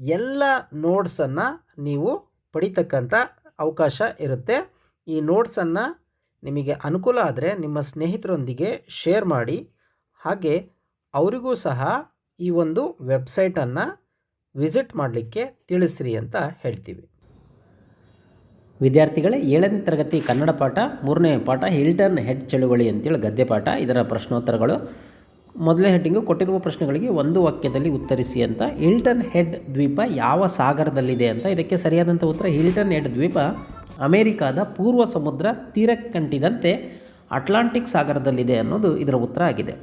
ಎಲ್ಲ ನೋಟ್ಸನ್ನು ನೀವು ಪಡಿತಕ್ಕಂಥ ಅವಕಾಶ ಇರುತ್ತೆ. ಈ ನೋಟ್ಸನ್ನು ನಿಮಗೆ ಅನುಕೂಲ ಆದರೆ ನಿಮ್ಮ ಸ್ನೇಹಿತರೊಂದಿಗೆ ಶೇರ್ ಮಾಡಿ. ಹಾಗೆ ಅವರಿಗೂ ಸಹ ಈ ಒಂದು ವೆಬ್ಸೈಟನ್ನು ವಿಸಿಟ್ ಮಾಡಲಿಕ್ಕೆ ತಿಳಿಸ್ರಿ ಅಂತ ಹೇಳ್ತೀವಿ. ವಿದ್ಯಾರ್ಥಿಗಳೇ, ಏಳನೇ ತರಗತಿ ಕನ್ನಡ ಪಾಠ, ಮೂರನೇ ಪಾಠ, ಹಿಲ್ಟನ್ ಹೆಡ್ ಚಳುವಳಿ ಅಂತೇಳಿ ಗದ್ದೆ ಪಾಠ ಇದರ ಪ್ರಶ್ನೋತ್ತರಗಳು ಮೊದಲನೇ ಹೆಡ್ಡಿಂಗು ಕೊಟ್ಟಿರುವ ಪ್ರಶ್ನೆಗಳಿಗೆ ಒಂದು ವಾಕ್ಯದಲ್ಲಿ ಉತ್ತರಿಸಿ ಅಂತ. ಹಿಲ್ಟನ್ ಹೆಡ್ ದ್ವೀಪ ಯಾವ ಸಾಗರದಲ್ಲಿದೆ ಅಂತ. ಇದಕ್ಕೆ ಸರಿಯಾದಂಥ ಉತ್ತರ ಹಿಲ್ಟನ್ ಹೆಡ್ ದ್ವೀಪ ಅಮೆರಿಕಾದ ಪೂರ್ವ ಸಮುದ್ರ ತೀರಕ್ಕಂಟಿದಂತೆ ಅಟ್ಲಾಂಟಿಕ್ ಸಾಗರದಲ್ಲಿದೆ ಅನ್ನೋದು ಇದರ ಉತ್ತರ ಆಗಿದೆ.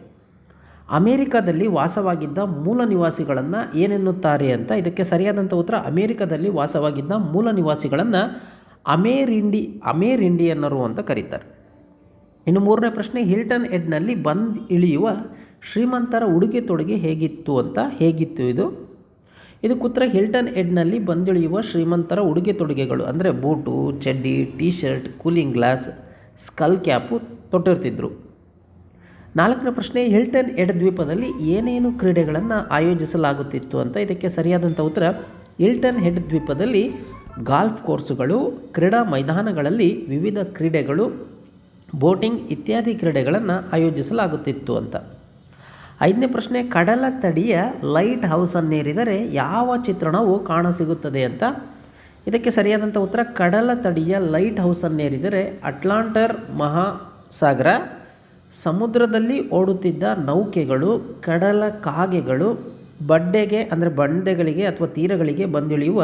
ಅಮೇರಿಕಾದಲ್ಲಿ ವಾಸವಾಗಿದ್ದ ಮೂಲ ನಿವಾಸಿಗಳನ್ನು ಏನೆನ್ನುತ್ತಾರೆ ಅಂತ. ಇದಕ್ಕೆ ಸರಿಯಾದಂಥ ಉತ್ತರ ಅಮೇರಿಕಾದಲ್ಲಿ ವಾಸವಾಗಿದ್ದ ಮೂಲ ನಿವಾಸಿಗಳನ್ನು ಅಮೇರಿಂಡಿ ಅಮೇರಿಂಡಿಯನ್ನರು ಅಂತ ಕರೀತಾರೆ. ಇನ್ನು ಮೂರನೇ ಪ್ರಶ್ನೆ ಹಿಲ್ಟನ್ ಎಡ್ನಲ್ಲಿ ಬಂದ್ ಇಳಿಯುವ ಶ್ರೀಮಂತರ ಉಡುಗೆ ತೊಡುಗೆ ಹೇಗಿತ್ತು ಅಂತ ಹೇಗಿತ್ತು ಇದು? ಇದು ಕುತ್ರ ಹಿಲ್ಟನ್ ಎಡ್ನಲ್ಲಿ ಬಂದಿಳಿಯುವ ಶ್ರೀಮಂತರ ಉಡುಗೆ ತೊಡುಗೆಗಳು ಅಂದರೆ ಬೂಟು, ಚಡ್ಡಿ T shirt cooling glass, skull cap ತೊಟ್ಟಿರ್ತಿದ್ರು. ನಾಲ್ಕನೇ ಪ್ರಶ್ನೆ, ಹಿಲ್ಟನ್ ಎಡ್ ದ್ವೀಪದಲ್ಲಿ ಏನೇನು ಕ್ರೀಡೆಗಳನ್ನು ಆಯೋಜಿಸಲಾಗುತ್ತಿತ್ತು ಅಂತ ಇದಕ್ಕೆ ಸರಿಯಾದಂಥ ಉತ್ತರ, ಹಿಲ್ಟನ್ ಹೆಡ್ ದ್ವೀಪದಲ್ಲಿ ಗಾಲ್ಫ್ ಕೋರ್ಸುಗಳು, ಕ್ರೀಡಾ ಮೈದಾನಗಳಲ್ಲಿ ವಿವಿಧ ಕ್ರೀಡೆಗಳು, ಬೋಟಿಂಗ್ ಇತ್ಯಾದಿ ಕ್ರೀಡೆಗಳನ್ನು ಆಯೋಜಿಸಲಾಗುತ್ತಿತ್ತು ಅಂತ. ಐದನೇ ಪ್ರಶ್ನೆ, ಕಡಲ ತಡಿಯ ಲೈಟ್ ಹೌಸನ್ನೇರಿದರೆ ಯಾವ ಚಿತ್ರಣವು ಕಾಣಸಿಗುತ್ತದೆ ಅಂತ? ಇದಕ್ಕೆ ಸರಿಯಾದಂಥ ಉತ್ತರ, ಕಡಲ ತಡಿಯ ಲೈಟ್ ಹೌಸನ್ನೇರಿದರೆ ಅಟ್ಲಾಂಟರ್ ಮಹಾಸಾಗರ, ಸಮುದ್ರದಲ್ಲಿ ಓಡುತ್ತಿದ್ದ ನೌಕೆಗಳು, ಕಡಲ ಕಾಗೆಗಳು ಬಡ್ಡೆಗೆ ಅಂದರೆ ಬಂಡೆಗಳಿಗೆ ಅಥವಾ ತೀರಗಳಿಗೆ ಬಂದಿಳಿಯುವ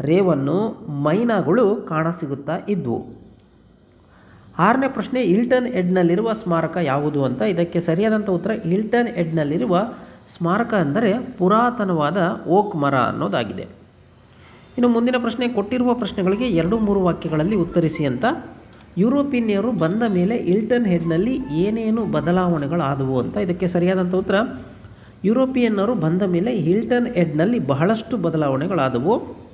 ರೇವನ್ನು ಮೈನಾಗಳು ಕಾಣಸಿಗುತ್ತಾ ಇದ್ವು. ಆರನೇ ಪ್ರಶ್ನೆ, ಇಲ್ಟನ್ ಎಡ್ನಲ್ಲಿರುವ ಸ್ಮಾರಕ ಯಾವುದು? ಅಂತ. ಇದಕ್ಕೆ ಸರಿಯಾದಂಥ ಉತ್ತರ, ಇಲ್ಟನ್ ಎಡ್ನಲ್ಲಿರುವ ಸ್ಮಾರಕ ಅಂದರೆ ಪುರಾತನವಾದ ಓಕ್ ಮರ ಅನ್ನೋದಾಗಿದೆ. ಇನ್ನು ಮುಂದಿನ ಪ್ರಶ್ನೆ, ಕೊಟ್ಟಿರುವ ಪ್ರಶ್ನೆಗಳಿಗೆ ಎರಡು ಮೂರು ವಾಕ್ಯಗಳಲ್ಲಿ ಉತ್ತರಿಸಿ ಅಂತ. ಯುರೋಪಿಯನ್ನರು ಬಂದ ಮೇಲೆ ಇಲ್ಟನ್ ಹೆಡ್ನಲ್ಲಿ ಏನೇನು ಬದಲಾವಣೆಗಳಾದವು ಅಂತ. ಇದಕ್ಕೆ ಸರಿಯಾದಂಥ ಉತ್ತರ, ಯುರೋಪಿಯನ್ನರು ಬಂದ ಮೇಲೆ ಹಿಲ್ಟನ್ ಹೆಡ್ನಲ್ಲಿ ಬಹಳಷ್ಟು ಬದಲಾವಣೆಗಳಾದವು.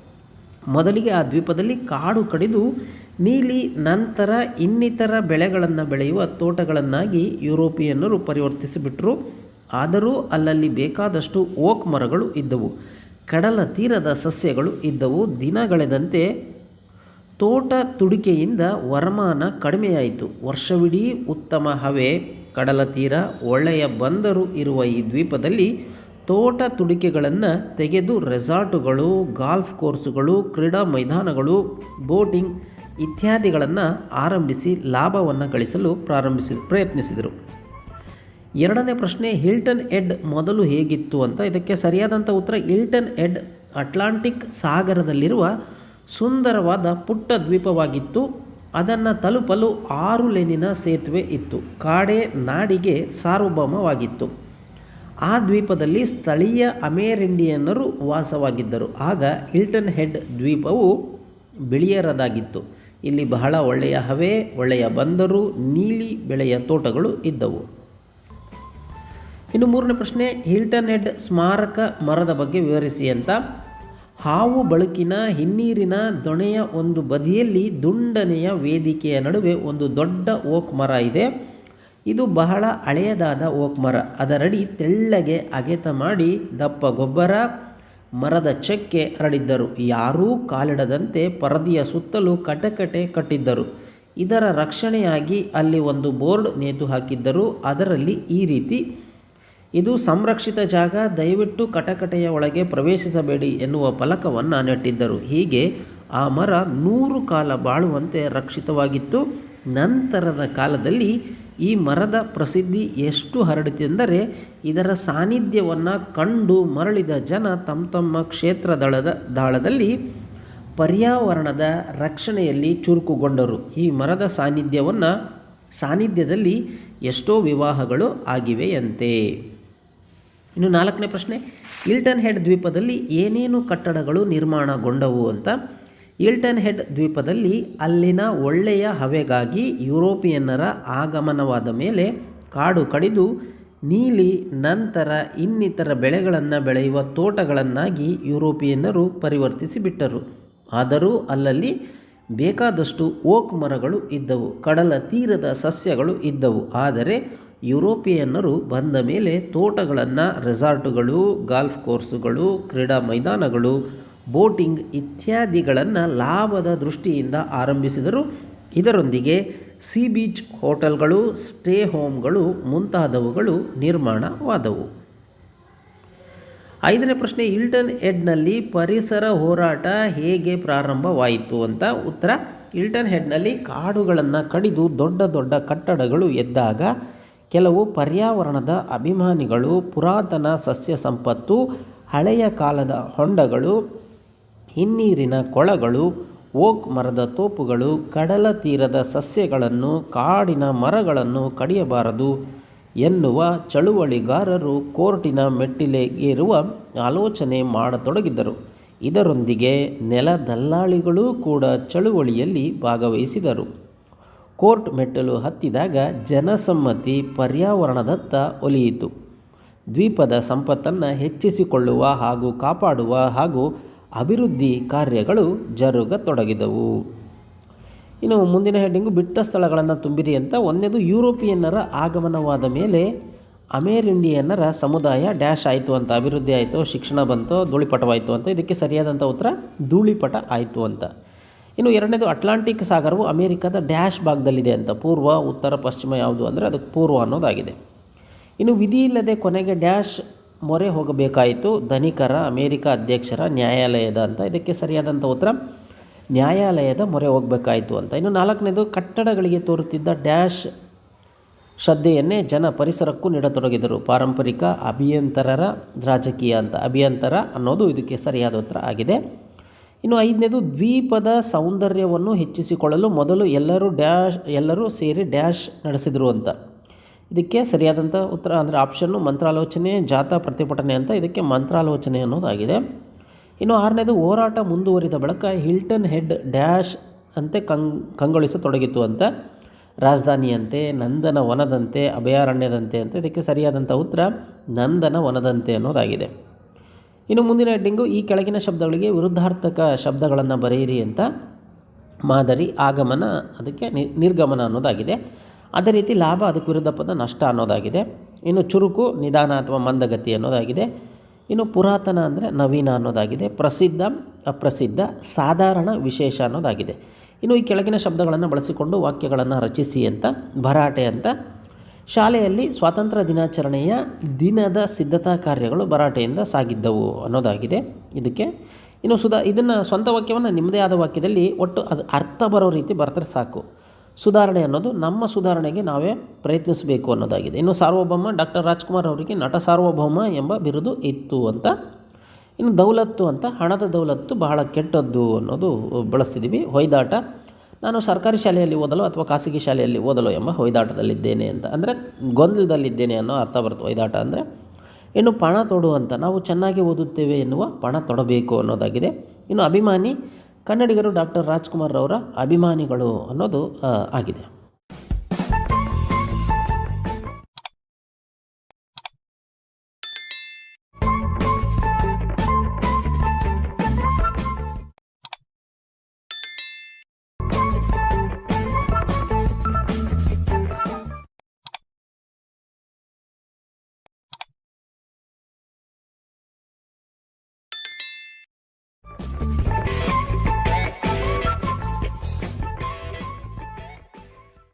ಮೊದಲಿಗೆ ಆ ದ್ವೀಪದಲ್ಲಿ ಕಾಡು ಕಡಿದು ನೀಲಿ ನಂತರ ಇನ್ನಿತರ ಬೆಳೆಗಳನ್ನು ಬೆಳೆಯುವ ತೋಟಗಳನ್ನಾಗಿ ಯುರೋಪಿಯನ್ನರು ಪರಿವರ್ತಿಸಿಬಿಟ್ರು. ಆದರೂ ಅಲ್ಲಲ್ಲಿ ಬೇಕಾದಷ್ಟು ಓಕ್ ಮರಗಳು ಇದ್ದವು. ಕಡಲ ತೀರದ ಸಸ್ಯಗಳು ಇದ್ದವು. ದಿನಗಳೆದಂತೆ ತೋಟ ತುಡಿಕೆಯಿಂದ ವರಮಾನ ಕಡಿಮೆಯಾಯಿತು. ವರ್ಷವಿಡೀ ಉತ್ತಮ ಹವೆ, ಕಡಲ ತೀರ, ಒಳ್ಳೆಯ ಬಂದರು ಇರುವ ಈ ದ್ವೀಪದಲ್ಲಿ ತೋಟ ತುಡಿಕೆಗಳನ್ನು ತೆಗೆದು ರೆಸಾರ್ಟುಗಳು, ಗಾಲ್ಫ್ ಕೋರ್ಸುಗಳು, ಕ್ರೀಡಾ ಮೈದಾನಗಳು, ಬೋಟಿಂಗ್ ಇತ್ಯಾದಿಗಳನ್ನು ಆರಂಭಿಸಿ ಲಾಭವನ್ನು ಗಳಿಸಲು ಪ್ರಾರಂಭಿಸಿ ಪ್ರಯತ್ನಿಸಿದರು. ಎರಡನೇ ಪ್ರಶ್ನೆ, ಹಿಲ್ಟನ್ ಎಡ್ ಮೊದಲು ಹೇಗಿತ್ತು? ಅಂತ. ಇದಕ್ಕೆ ಸರಿಯಾದಂಥ ಉತ್ತರ, ಹಿಲ್ಟನ್ ಎಡ್ ಅಟ್ಲಾಂಟಿಕ್ ಸಾಗರದಲ್ಲಿರುವ ಸುಂದರವಾದ ಪುಟ್ಟ ದ್ವೀಪವಾಗಿತ್ತು ಅದನ್ನು ತಲುಪಲು ಆರು ಲೇನಿನ ಸೇತುವೆ ಇತ್ತು. ಕಾಡೆ ನಾಡಿಗೆ ಸಾರ್ವಭೌಮವಾಗಿತ್ತು. ಆ ದ್ವೀಪದಲ್ಲಿ ಸ್ಥಳೀಯ ಅಮೇರಿಂಡಿಯನ್ನರು ವಾಸವಾಗಿದ್ದರು. ಆಗ ಹಿಲ್ಟನ್ ಹೆಡ್ ದ್ವೀಪವು ಬಿಳಿಯರದಾಗಿತ್ತು. ಇಲ್ಲಿ ಬಹಳ ಒಳ್ಳೆಯ ಹವೆ, ಒಳ್ಳೆಯ ಬಂದರು, ನೀಲಿ ಬೆಳೆಯ ತೋಟಗಳು ಇದ್ದವು. ಇನ್ನು ಮೂರನೇ ಪ್ರಶ್ನೆ, ಹಿಲ್ಟನ್ ಹೆಡ್ ಸ್ಮಾರಕ ಮರದ ಬಗ್ಗೆ ವಿವರಿಸಿ ಅಂತ. ಹಾವು ಬಳುಕಿನ ಹಿನ್ನೀರಿನ ದೊಣೆಯ ಒಂದು ಬದಿಯಲ್ಲಿ ದುಂಡನೆಯ ವೇದಿಕೆಯ ನಡುವೆ ಒಂದು ದೊಡ್ಡ ಓಕ್ ಮರ ಇದೆ. ಇದು ಬಹಳ ಹಳೆಯದಾದ ಓಕ್ ಮರ. ಅದರಡಿ ತೆಳ್ಳಗೆ ಅಗೆತ ಮಾಡಿ ದಪ್ಪ ಗೊಬ್ಬರ, ಮರದ ಚಕ್ಕೆ ಹರಡಿದ್ದರು. ಯಾರೂ ಕಾಲಿಡದಂತೆ ಪರದಿಯ ಸುತ್ತಲೂ ಕಟಕಟೆ ಕಟ್ಟಿದ್ದರು. ಇದರ ರಕ್ಷಣೆಯಾಗಿ ಅಲ್ಲಿ ಒಂದು ಬೋರ್ಡ್ ನೇತು ಹಾಕಿದ್ದರು. ಅದರಲ್ಲಿ ಈ ರೀತಿ, ಇದು ಸಂರಕ್ಷಿತ ಜಾಗ, ದಯವಿಟ್ಟು ಕಟಕಟೆಯ ಒಳಗೆ ಪ್ರವೇಶಿಸಬೇಡಿ ಎನ್ನುವ ಫಲಕವನ್ನು ನೆಟ್ಟಿದ್ದರು. ಹೀಗೆ ಆ ಮರ ನೂರು ಕಾಲ ಬಾಳುವಂತೆ ರಕ್ಷಿತವಾಗಿತ್ತು. ನಂತರದ ಕಾಲದಲ್ಲಿ ಈ ಮರದ ಪ್ರಸಿದ್ಧಿ ಎಷ್ಟು ಹರಡಿತೆಂದರೆ ಇದರ ಸಾನ್ನಿಧ್ಯವನ್ನು ಕಂಡು ಮರಳಿದ ಜನ ತಮ್ಮ ತಮ್ಮ ಕ್ಷೇತ್ರ ದಳದ ದಾಳದಲ್ಲಿ ಪರ್ಯಾವರಣದ ರಕ್ಷಣೆಯಲ್ಲಿ ಚುರುಕುಗೊಂಡರು. ಈ ಮರದ ಸಾನ್ನಿಧ್ಯವನ್ನು ಸಾನ್ನಿಧ್ಯದಲ್ಲಿ ಎಷ್ಟೋ ವಿವಾಹಗಳು ಆಗಿವೆಯಂತೆ. ಇನ್ನು ನಾಲ್ಕನೇ ಪ್ರಶ್ನೆ ಇಲ್ಟನ್ ಹೆಡ್ ದ್ವೀಪದಲ್ಲಿ ಏನೇನು ಕಟ್ಟಡಗಳು ನಿರ್ಮಾಣಗೊಂಡವು ಅಂತ ಇಲ್ಟನ್ ಹೆಡ್ ದ್ವೀಪದಲ್ಲಿ ಅಲ್ಲಿನ ಒಳ್ಳೆಯ ಹವೆಗಾಗಿ ಯುರೋಪಿಯನ್ನರ ಆಗಮನವಾದ ಮೇಲೆ ಕಾಡು ಕಡಿದು ನೀಲಿ ನಂತರ ಇನ್ನಿತರ ಬೆಳೆಗಳನ್ನು ಬೆಳೆಯುವ ತೋಟಗಳನ್ನಾಗಿ ಯುರೋಪಿಯನ್ನರು ಪರಿವರ್ತಿಸಿಬಿಟ್ಟರು. ಆದರೂ ಅಲ್ಲಲ್ಲಿ ಬೇಕಾದಷ್ಟು ಓಕ್ ಮರಗಳು ಇದ್ದವು, ಕಡಲ ತೀರದ ಸಸ್ಯಗಳು ಇದ್ದವು. ಆದರೆ ಯುರೋಪಿಯನ್ನರು ಬಂದ ಮೇಲೆ ತೋಟಗಳನ್ನು, ರೆಸಾರ್ಟುಗಳು, ಗಾಲ್ಫ್ ಕೋರ್ಸುಗಳು, ಕ್ರೀಡಾ ಮೈದಾನಗಳು ಬೋಟಿಂಗ್ ಇತ್ಯಾದಿಗಳನ್ನು ಲಾಭದ ದೃಷ್ಟಿಯಿಂದ ಆರಂಭಿಸಿದರು. ಇದರೊಂದಿಗೆ ಸೀ ಬೀಚ್ ಹೋಟೆಲ್ಗಳು, ಸ್ಟೇ ಹೋಮ್ಗಳು ಮುಂತಾದವುಗಳು ನಿರ್ಮಾಣವಾದವು. ಐದನೇ ಪ್ರಶ್ನೆ ಇಲ್ಟನ್ ಹೆಡ್ನಲ್ಲಿ ಪರಿಸರ ಹೋರಾಟ ಹೇಗೆ ಪ್ರಾರಂಭವಾಯಿತು ಅಂತ ಉತ್ತರ ಇಲ್ಟನ್ ಹೆಡ್ನಲ್ಲಿ ಕಾಡುಗಳನ್ನು ಕಡಿದು ದೊಡ್ಡ ದೊಡ್ಡ ಕಟ್ಟಡಗಳು ಎದ್ದಾಗ ಕೆಲವು ಪರ್ಯಾವರಣದ ಅಭಿಮಾನಿಗಳು, ಪುರಾತನ ಸಸ್ಯ ಸಂಪತ್ತು, ಹಳೆಯ ಕಾಲದ ಹೊಂಡಗಳು ಹಿನ್ನೀರಿನ ಕೊಳಗಳು, ಓಕ್ ಮರದ ತೋಪುಗಳು, ಕಡಲ ತೀರದ ಸಸ್ಯಗಳನ್ನು, ಕಾಡಿನ ಮರಗಳನ್ನು ಕಡಿಯಬಾರದು ಎನ್ನುವ ಚಳುವಳಿಗಾರರು ಕೋರ್ಟಿನ ಮೆಟ್ಟಿಲೇರುವ ಆಲೋಚನೆ ಮಾಡತೊಡಗಿದ್ದರು ಇದರೊಂದಿಗೆ ನೆಲ ದಲ್ಲಾಳಿಗಳೂ ಕೂಡ ಚಳುವಳಿಯಲ್ಲಿ ಭಾಗವಹಿಸಿದರು. ಕೋರ್ಟ್ ಮೆಟ್ಟಲು ಹತ್ತಿದಾಗ ಜನಸಮ್ಮತಿ ಪರ್ಯಾವರಣದತ್ತ ಒಲಿಯಿತು. ದ್ವೀಪದ ಸಂಪತ್ತನ್ನು ಹೆಚ್ಚಿಸಿಕೊಳ್ಳುವ ಹಾಗೂ ಕಾಪಾಡುವ ಹಾಗೂ ಅಭಿವೃದ್ಧಿ ಕಾರ್ಯಗಳು ಜರುಗತೊಡಗಿದವು. ಇನ್ನು ಮುಂದಿನ ಹೆಡ್ಡಿಂಗು ಬಿಟ್ಟ ಸ್ಥಳಗಳನ್ನು ತುಂಬಿರಿ ಅಂತ. ಒಂದನೇದು ಯುರೋಪಿಯನ್ನರ ಆಗಮನವಾದ ಮೇಲೆ ಅಮೇರಿಂಡಿಯನ್ನರ ಸಮುದಾಯ ಡ್ಯಾಶ್ ಆಯಿತು ಅಂತ. ಅಭಿವೃದ್ಧಿ ಆಯಿತು, ಶಿಕ್ಷಣ ಬಂತು, ಧೂಳಿಪಟವಾಯಿತು ಅಂತ. ಇದಕ್ಕೆ ಸರಿಯಾದಂಥ ಉತ್ತರ ಧೂಳಿಪಟ ಆಯಿತು ಅಂತ. ಇನ್ನು ಎರಡನೇದು ಅಟ್ಲಾಂಟಿಕ್ ಸಾಗರವು ಅಮೇರಿಕಾದ ಡ್ಯಾಶ್ ಭಾಗದಲ್ಲಿದೆ ಅಂತ. ಪೂರ್ವ, ಉತ್ತರ, ಪಶ್ಚಿಮ ಯಾವುದು ಅಂದರೆ ಅದಕ್ಕೆ ಪೂರ್ವ ಅನ್ನೋದಾಗಿದೆ. ಇನ್ನು ವಿಧಿ ಇಲ್ಲದೆ ಕೊನೆಗೆ ಡ್ಯಾಶ್ ಮೊರೆ ಹೋಗಬೇಕಾಯಿತು. ಧನಿಕರ, ಅಮೇರಿಕ ಅಧ್ಯಕ್ಷರ ನ್ಯಾಯಾಲಯದ ಅಂತ ಇದಕ್ಕೆ ಸರಿಯಾದಂಥ ಉತ್ತರ. ನ್ಯಾಯಾಲಯದ ಮೊರೆ ಹೋಗಬೇಕಾಯಿತು ಅಂತ. ಇನ್ನು ನಾಲ್ಕನೇದು, ಕಟ್ಟಡಗಳಿಗೆ ತೋರುತ್ತಿದ್ದ ಡ್ಯಾಶ್ ಶ್ರದ್ಧೆಯನ್ನೇ ಜನ ಪರಿಸರಕ್ಕೂ ನೀಡತೊಡಗಿದರು. ಪಾರಂಪರಿಕ ಅಭಿಯಂತರರ ರಾಜಕೀಯ ಅಂತ. ಅಭಿಯಂತರ ಅನ್ನೋದು ಇದಕ್ಕೆ ಸರಿಯಾದ ಉತ್ತರ ಆಗಿದೆ. ಇನ್ನು ಐದನೇದು, ದ್ವೀಪದ ಸೌಂದರ್ಯವನ್ನು ಹೆಚ್ಚಿಸಿಕೊಳ್ಳಲು ಮೊದಲು ಎಲ್ಲರೂ ಡ್ಯಾಶ್, ಎಲ್ಲರೂ ಸೇರಿ ಡ್ಯಾಶ್ ನಡೆಸಿದರು ಅಂತ. ಇದಕ್ಕೆ ಸರಿಯಾದಂಥ ಉತ್ತರ ಅಂದರೆ ಆಪ್ಷನ್ನು ಮಂತ್ರಾಲೋಚನೆ, ಜಾಥಾ ಪ್ರತಿಭಟನೆ ಅಂತ ಇದಕ್ಕೆ ಮಂತ್ರಾಲೋಚನೆ ಅನ್ನೋದಾಗಿದೆ. ಇನ್ನು ಆರನೇದು, ಹೋರಾಟ ಮುಂದುವರಿದ ಬಳಿಕ ಹಿಲ್ಟನ್ ಹೆಡ್ ಡ್ಯಾಶ್ ಅಂತೆ ಕಂಗ್ ಕಂಗೊಳಿಸತೊಡಗಿತು ಅಂತ. ರಾಜಧಾನಿಯಂತೆ, ನಂದನ ವನದಂತೆ, ಅಭಯಾರಣ್ಯದಂತೆ ಅಂತ ಇದಕ್ಕೆ ಸರಿಯಾದಂಥ ಉತ್ತರ, ನಂದನ ವನದಂತೆ ಅನ್ನೋದಾಗಿದೆ. ಇನ್ನು ಮುಂದಿನ ಹೆಡ್ಡಿಂಗು, ಈ ಕೆಳಗಿನ ಶಬ್ದಗಳಿಗೆ ವಿರುದ್ಧಾರ್ಥಕ ಶಬ್ದಗಳನ್ನು ಬರೆಯಿರಿ ಅಂತ. ಮಾದರಿ, ಆಗಮನ, ಅದಕ್ಕೆ ನಿರ್ಗಮನ ಅನ್ನೋದಾಗಿದೆ. ಅದೇ ರೀತಿ ಲಾಭ ಅದಕ್ಕೆ ವಿರುದ್ಧ ಪದ ನಷ್ಟ ಅನ್ನೋದಾಗಿದೆ. ಇನ್ನು ಚುರುಕು, ನಿಧಾನ ಅಥವಾ ಮಂದಗತಿ ಅನ್ನೋದಾಗಿದೆ. ಇನ್ನು ಪುರಾತನ ಅಂದರೆ ನವೀನ ಅನ್ನೋದಾಗಿದೆ. ಪ್ರಸಿದ್ಧ, ಅಪ್ರಸಿದ್ಧ, ಸಾಧಾರಣ, ವಿಶೇಷ ಅನ್ನೋದಾಗಿದೆ. ಇನ್ನು ಈ ಕೆಳಗಿನ ಶಬ್ದಗಳನ್ನು ಬಳಸಿಕೊಂಡು ವಾಕ್ಯಗಳನ್ನು ರಚಿಸಿ ಅಂತ, ಭರಾಟೆ ಅಂತ. ಶಾಲೆಯಲ್ಲಿ ಸ್ವಾತಂತ್ರ್ಯ ದಿನಾಚರಣೆಯ ದಿನದ ಸಿದ್ಧತಾ ಕಾರ್ಯಗಳು ಭರಾಟೆಯಿಂದ ಸಾಗಿದ್ದವು ಅನ್ನೋದಾಗಿದೆ. ಇದಕ್ಕೆ ಇನ್ನು ಸುಧಾ ಇದನ್ನು ಸ್ವಂತ ವಾಕ್ಯವನ್ನು ನಿಮ್ಮದೇ ಆದ ವಾಕ್ಯದಲ್ಲಿ ಒಟ್ಟು ಅದು ಅರ್ಥ ಬರೋ ರೀತಿ ಬರ್ತಾರೆ ಸಾಕು. ಸುಧಾರಣೆ ಅನ್ನೋದು ನಮ್ಮ ಸುಧಾರಣೆಗೆ ನಾವೇ ಪ್ರಯತ್ನಿಸಬೇಕು ಅನ್ನೋದಾಗಿದೆ. ಇನ್ನು ಸಾರ್ವಭೌಮ ಡಾಕ್ಟರ್ ರಾಜ್ಕುಮಾರ್ ಅವರಿಗೆ ನಟ ಸಾರ್ವಭೌಮ ಎಂಬ ಬಿರುದು ಇತ್ತು ಅಂತ. ಇನ್ನು ದೌಲತ್ತು ಅಂತ, ಹಣದ ದೌಲತ್ತು ಬಹಳ ಕೆಟ್ಟದ್ದು ಅನ್ನೋದು ಬಳಸ್ತಿದ್ದೀವಿ. ಹೊಯ್ದಾಟ. ನಾನು ಸರ್ಕಾರಿ ಶಾಲೆಯಲ್ಲಿ ಓದಲು ಅಥವಾ ಖಾಸಗಿ ಶಾಲೆಯಲ್ಲಿ ಓದಲು ಎಂಬ ಹೊಯ್ದಾಟದಲ್ಲಿದ್ದೇನೆ ಅಂತ. ಅಂದರೆ ಗೊಂದಲದಲ್ಲಿದ್ದೇನೆ ಅನ್ನೋ ಅರ್ಥ ಬರುತ್ತೆ ಹೊಯ್ದಾಟ ಅಂದರೆ. ಇನ್ನು ಪಣ ತೊಡು ಅಂತ. ನಾವು ಚೆನ್ನಾಗಿ ಓದುತ್ತೇವೆ ಎನ್ನುವ ಪಣ ತೊಡಬೇಕು ಅನ್ನೋದಾಗಿದೆ. ಇನ್ನು ಅಭಿಮಾನಿ. ಕನ್ನಡಿಗರು ಡಾಕ್ಟರ್ ರಾಜ್ಕುಮಾರ್ ಅವರ ಅಭಿಮಾನಿಗಳು ಅನ್ನೋದು ಆಗಿದೆ.